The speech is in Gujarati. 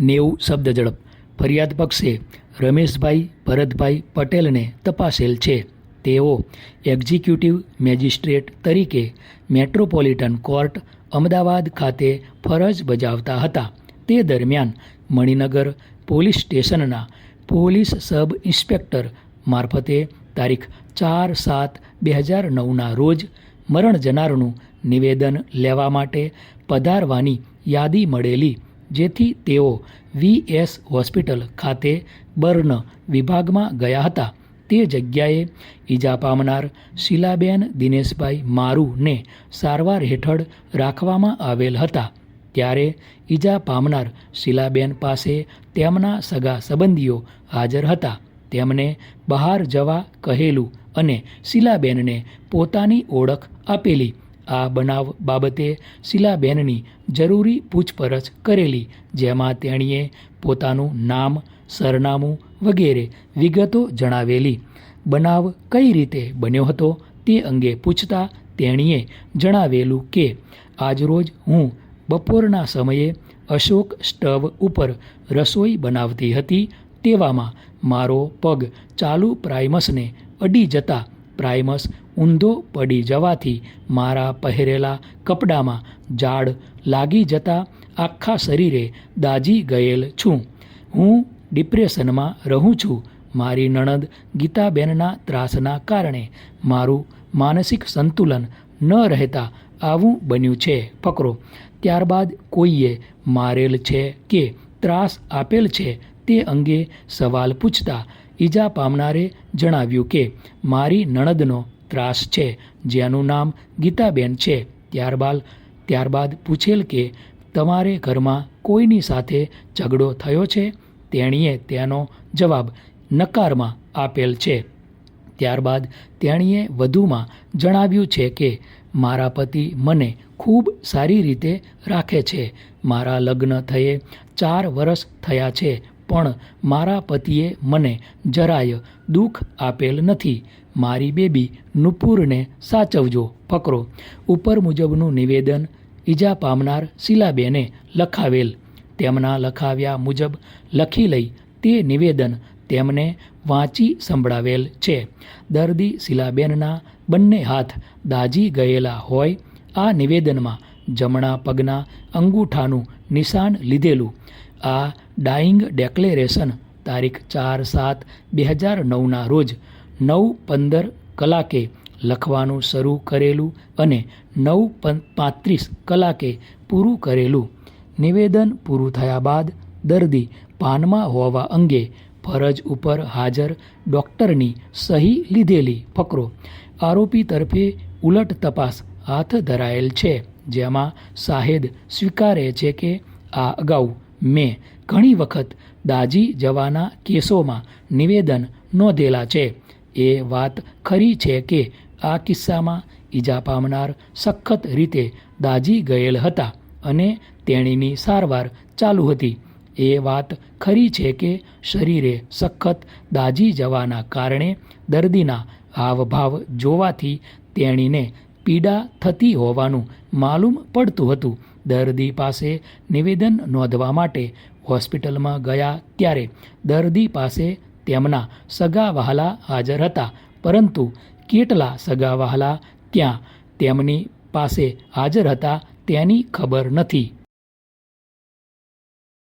નેવું શબ્દ ઝડપ. ફરિયાદ પક્ષે રમેશભાઈ ભરતભાઈ પટેલને તપાસેલ છે. તેઓ એક્ઝિક્યુટિવ મેજિસ્ટ્રેટ તરીકે મેટ્રોપોલિટન કોર્ટ, અમદાવાદ ખાતે ફરજ બજાવતા હતા. તે દરમિયાન મણિનગર પોલીસ સ્ટેશનના પોલીસ સબ ઇન્સ્પેક્ટર મારફતે તારીખ ચાર સાત બે હજાર નવના રોજ મરણ જનારનું નિવેદન લેવા માટે પધારવાની યાદી મળેલી જેથી તેઓ વીએસ હોસ્પિટલ ખાતે બર્ન વિભાગમાં ગયા હતા. તે જગ્યાએ ઈજા પામનાર શીલાબેન દિનેશભાઈ મારુને સારવાર હેઠળ રાખવામાં આવેલ હતા. ત્યારે ઈજા પામનાર શીલાબેન પાસે તેમના સગા સંબંધીઓ હાજર હતા. તેમને બહાર જવા કહેલું અને શીલાબેનને પોતાની ઓળખ આપેલી. આ બનાવ બાબતે શીલાબેનની જરૂરી પૂછપરછ કરેલી, જેમાં તેણીએ પોતાનું નામ, સરનામું વગેરે વિગતો જણાવેલી. બનાવ કઈ રીતે બન્યો હતો તે અંગે પૂછતા તેણીએ જણાવેલું કે, આજરોજ હું બપોરના સમયે અશોક સ્ટવ ઉપર રસોઈ બનાવતી હતી, તેવામાં મારો પગ ચાલુ પ્રાઇમસને અડી જતા પ્રાઇમસ ઊંધો પડી જવાથી મારા પહેરેલા કપડામાં ઝાડ લાગી જતા આખા શરીરે દાજી ગયેલ છું. હું ડિપ્રેશનમાં રહું છું. મારી નણંદ ગીતાબેનના ત્રાસના કારણે મારું માનસિક સંતુલન ન રહેતા આવું બન્યું છે. ફકરો, ત્યારબાદ કોઈએ મારેલ છે કે ત્રાસ આપેલ છે તે અંગે સવાલ પૂછતા ઈજા પામનારે જણાવ્યું કે, મારી નણદનો ત્રાસ છે, જેનું નામ ગીતાબેન છે. ત્યારબાદ ત્યારબાદ પૂછેલ કે, તમારે ઘરમાં કોઈની સાથે ઝઘડો થયો છે? તેણીએ તેનો જવાબ નકારમાં આપેલ છે. ત્યારબાદ, તેણીએ વધુમાં જણાવ્યું છે કે, મારા પતિ મને ખૂબ સારી રીતે રાખે છે. મારા લગ્ન થયે ચાર વર્ષ થયા છે. પણ મારા પતિએ મને જરાય દુઃખ આપેલ નથી. મારી બેબી નુપુરને સાચવજો, ફકરો. ઉપર મુજબનું નિવેદન ઈજા પામનાર શીલાબેને લખાવેલ. તેમના લખાવ્યા મુજબ લખી લઈ તે નિવેદન તેમને વાંચી સંભળાવેલ છે. દર્દી શીલાબેનના બંને હાથ દાજી ગયેલા હોય, આ નિવેદનમાં જમણા પગના અંગૂઠાનું નિશાન લીધેલું. આ ડાઇંગ ડેક્લેરેશન તારીખ ચાર સાત બે હજાર નવના રોજ નવ પંદર કલાકે લખવાનું શરૂ કરેલું અને નવ પાંત્રીસ કલાકે પૂરું કરેલું. નિવેદન પૂરું થયા બાદ દર્દી પાનમાં હોવા અંગે ફરજ ઉપર હાજર ડૉક્ટરની સહી લીધેલી ફકરો. આરોપી તરફે ઉલટ તપાસ હાથ ધરાયેલ છે, જેમાં શાહેદ સ્વીકારે છે કે આ અગાઉ મેં ઘણી વખત દાજી જવાના કેસોમાં નિવેદન નોંધેલા છે. એ વાત ખરી છે કે આ કિસ્સામાં ઈજા પામનાર સખત રીતે દાજી ગયેલ હતા અને તેણીની સારવાર ચાલુ હતી. એ વાત ખરી છે કે શરીરે સખત દાજી જવાના કારણે દર્દીના હાવભાવ જોવાથી તેણીને પીડા થતી હોવાનું માલુમ પડતું હતું. દર્દી પાસે નિવેદન નોંધવા માટે હોસ્પિટલમાં ગયા ત્યારે દર્દી પાસે તેમના સગા વહાલા હાજર હતા. પરંતુ કેટલા સગા વહાલા ત્યાં તેમની પાસે હાજર હતા તેની ખબર નથી.